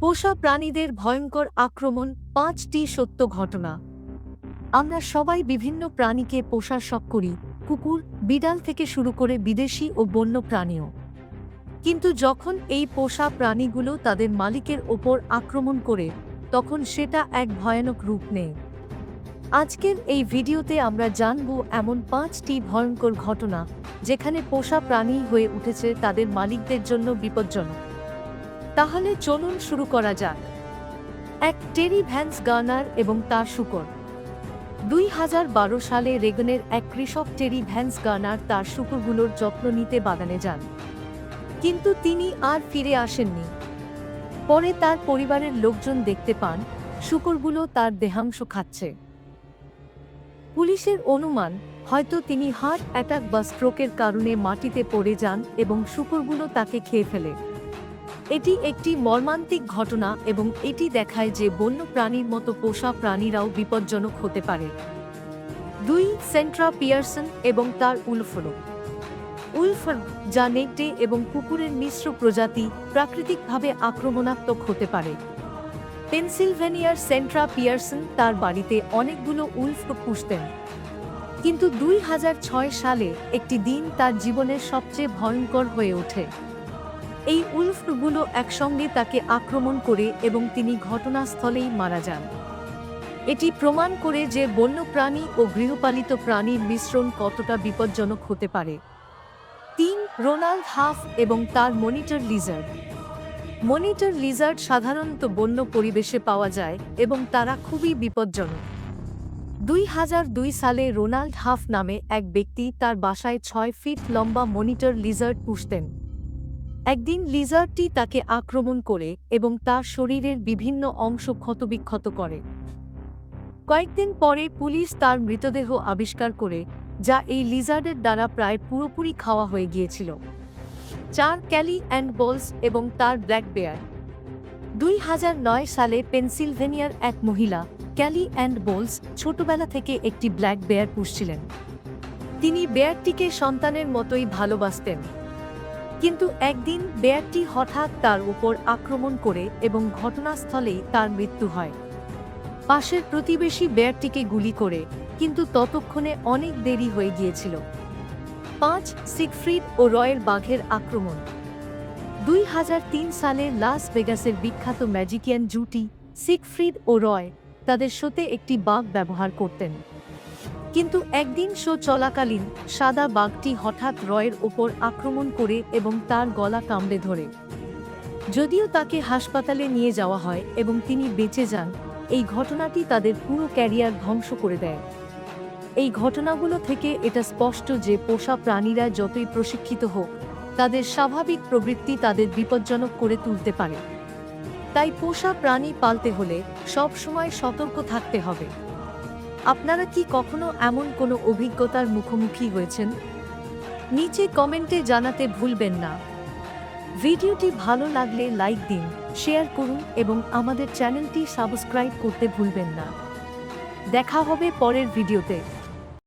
পোষা প্রাণীদের ভয়ঙ্কর আক্রমণ পাঁচটি সত্য ঘটনা। আমরা সবাই বিভিন্ন প্রাণীকে পোষার শখ করি, কুকুর, বিড়াল থেকে শুরু করে বিদেশি ও বন্য প্রাণীও। কিন্তু যখন এই পোষা প্রাণীগুলো তাদের মালিকের ওপর আক্রমণ করে, তখন সেটা এক ভয়ানক রূপ নেয়। আজকের এই ভিডিওতে আমরা জানব এমন পাঁচটি ভয়ঙ্কর ঘটনা যেখানে পোষা প্রাণী হয়ে উঠেছে তাদের মালিকদের জন্য বিপজ্জনক। তাহলে চলুন শুরু করা যাক। এক টেরি ভ্যান্স গার্নার এবং তার শুকর। দুই হাজার বারো সালে রেগনের এক কৃষক টেরি ভ্যান্স গার্নার তার শুকরগুলোর যত্ন নিতে বাগানে যান। কিন্তু তিনি আর ফিরে আসেননি। পরে তার পরিবারের লোকজন দেখতে পান, শুকরগুলো তার দেহাংশ খাচ্ছে। পুলিশের অনুমান, হয়তো তিনি হার্ট অ্যাটাক বা স্ট্রোকের কারণে মাটিতে পড়ে যান এবং শুকরগুলো তাকে খেয়ে ফেলে। এটি একটি মর্মান্তিক ঘটনা এবং এটি দেখায় যে বন্য প্রাণীর মতো পোষা প্রাণীরাও বিপজ্জনক হতে পারে। দুই, সেন্ট্রা পিয়ারসন এবং তার উলফলো উলফর যা নেকড়ে এবং কুকুরের মিশ্র প্রজাতি প্রাকৃতিকভাবে আক্রমণাত্মক হতে পারে। পেনসিলভেনিয়ার সেন্ট্রা পিয়ারসন তার বাড়িতে অনেকগুলো উলফ পুষতেন। কিন্তু দুই হাজার ছয় সালে একটি দিন তার জীবনের সবচেয়ে ভয়ঙ্কর হয়ে ওঠে। এই উলফগুলো একসঙ্গে তাকে আক্রমণ করে এবং তিনি ঘটনাস্থলেই মারা যান। এটি প্রমাণ করে যে বন্যপ্রাণী ও গৃহপালিত প্রাণীর মিশ্রণ কতটা বিপজ্জনক হতে পারে। তিন রোনাল্ড হাফ এবং তার মনিটর লিজার্ড। মনিটর লিজার্ড সাধারণত বন্য পরিবেশে পাওয়া যায় এবং তারা খুবই বিপজ্জনক। দুই হাজার দুই সালে রোনাল্ড হাফ নামে এক ব্যক্তি তার বাসায় ছয় ফিট লম্বা মনিটর লিজার্ড পুষতেন। একদিন লিজার্ডটি তাকে আক্রমণ করে এবং তার শরীরের বিভিন্ন অংশ ক্ষতবিক্ষত করে। কয়েকদিন পরে পুলিশ তার মৃতদেহ আবিষ্কার করে, যা এই লিজার্ডের দ্বারা প্রায় পুরোপুরি খাওয়া হয়ে গিয়েছিল। চার ক্যালি অ্যান্ড বোলস এবং তার ব্ল্যাক বেয়ার দুই হাজার নয় সালে পেনসিলভেনিয়ার এক মহিলা, ক্যালি অ্যান্ড বোলস, ছোটবেলা থেকে একটি ব্ল্যাক বেয়ার পুষছিলেন। তিনি বেয়ারটিকে সন্তানের মতোই ভালোবাসতেন। কিন্তু একদিন বেয়ারটি হঠাৎ তার উপর আক্রমণ করে এবং ঘটনাস্থলেই তার মৃত্যু হয়। পাশের প্রতিবেশী বেয়ারটিকে গুলি করে, কিন্তু ততক্ষণে অনেক দেরি হয়ে গিয়েছিল। পাঁচ সিগফ্রিড ও রয়েল বাঘের আক্রমণ। দুই হাজার তিন সালে লাস ভেগাসের বিখ্যাত ম্যাজিকিয়ান জুটি সিগফ্রিড ও রয় তাদের শোতে একটি বাঘ ব্যবহার করতেন। কিন্তু একদিন শো চলাকালীন সাদা বাঘটি হঠাৎ রয়ের ওপর আক্রমণ করে এবং তার গলা কামড়ে ধরে। যদিও তাকে হাসপাতালে নিয়ে যাওয়া হয় এবং তিনি বেঁচে যান, এই ঘটনাটি তাদের পুরো ক্যারিয়ার ধ্বংস করে দেয়। এই ঘটনাগুলো থেকে এটা স্পষ্ট যে পোষা প্রাণীরা যতই প্রশিক্ষিত হোক, তাদের স্বাভাবিক প্রবৃত্তি তাদের বিপজ্জনক করে তুলতে পারে। তাই পোষা প্রাণী পালতে হলে সব সময় সতর্ক থাকতে হবে। আপনারা কি কখনো এমন কোনো অভিজ্ঞতার মুখোমুখি হয়েছেন? নিচে কমেন্টে জানাতে ভুলবেন না। ভিডিওটি ভালো লাগলে লাইক দিন, শেয়ার করুন এবং আমাদের চ্যানেলটি সাবস্ক্রাইব করতে ভুলবেন না। দেখা হবে পরের ভিডিওতে।